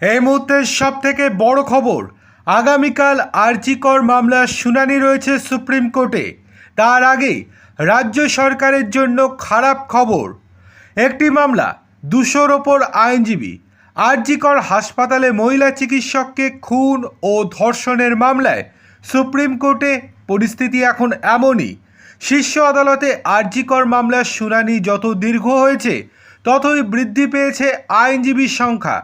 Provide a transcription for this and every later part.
এই মুহূর্তের সব থেকে বড় খবর, আগামীকাল আরজিকর মামলার শুনানি রয়েছে সুপ্রিম কোর্টে। তার আগে রাজ্য সরকারের জন্য খারাপ খবর। একটি মামলা দুশোর ওপর আইনজীবী আরজিকর হাসপাতালে মহিলা চিকিৎসককে খুন ও ধর্ষণের মামলায় সুপ্রিম কোর্টে পরিস্থিতি এখন এমনই। শীর্ষ আদালতে আরজিকর মামলার শুনানি যত দীর্ঘ হয়েছে, ততই বৃদ্ধি পেয়েছে আইনজীবীর সংখ্যা।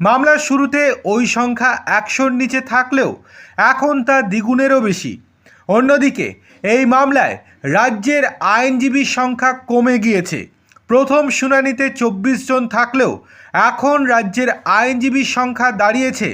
মামলার শুরুতে ওই সংখ্যা একশোর নিচে থাকলেও এখন তা দ্বিগুণেরও বেশি। অন্যদিকে, এই মামলায় রাজ্যের আইনজীবীর সংখ্যা কমে গিয়েছে। প্রথম শুনানিতে চব্বিশ জন থাকলেও এখন রাজ্যের আইনজীবীর সংখ্যা দাঁড়িয়েছে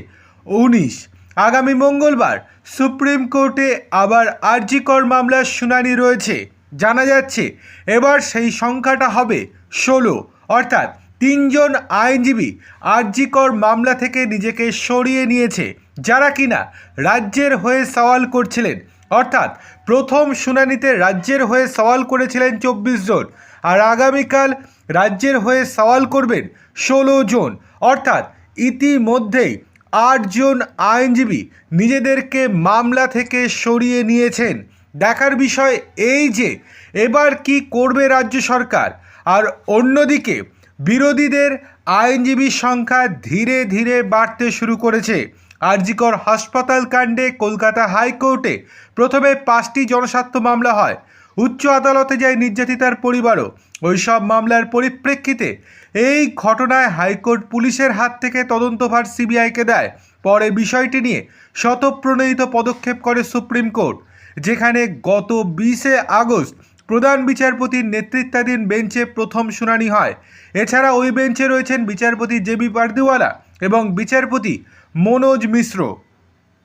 উনিশ। আগামী মঙ্গলবার সুপ্রিম কোর্টে আবার আরজিকর মামলার শুনানি রয়েছে। জানা যাচ্ছে, এবার সেই সংখ্যাটা হবে ষোলো। অর্থাৎ তিনজন আইনজীবী আরজিকর মামলা থেকে নিজেকে সরিয়ে নিয়েছে। যারা কিনা রাজ্যের হয়ে সওয়াল করছিলেন। অর্থাৎ প্রথম শুনানিতে রাজ্যের হয়ে সওয়াল করেছিলেন চব্বিশ জন। আর আগামীকাল রাজ্যের হয়ে সওয়াল করবেন ষোলো জন। অর্থাৎ ইতিমধ্যেই আটজন আইনজীবী নিজেদেরকে মামলা থেকে সরিয়ে নিয়েছেন। দেখার বিষয় এই যে, এবার কি করবে রাজ্য সরকার? আর অন্যদিকে বিরোধীদের আইনজীবীর সংখ্যা ধীরে ধীরে বাড়তে শুরু করেছে। আরজিকর হাসপাতাল কাণ্ডে কলকাতা হাইকোর্টে প্রথমে পাঁচটি জনস্বার্থ মামলা হয়। উচ্চ আদালতে যায় নির্যাতিতার পরিবারও। ওইসব মামলার পরিপ্রেক্ষিতে এই ঘটনায় হাইকোর্ট পুলিশের হাত থেকে তদন্তভার সিবিআইকে দেয়। পরে বিষয়টি নিয়ে শতপ্রণোদিত পদক্ষেপ করে সুপ্রিম কোর্ট, যেখানে গত বিশে আগস্ট প্রধান বিচারপতির নেতৃত্বাধীন বেঞ্চে প্রথম শুনানি হয়। এছাড়া ওই বেঞ্চে রয়েছেন বিচারপতি জেবি পার্দিওয়ালা এবং বিচারপতি মনোজ মিশ্র।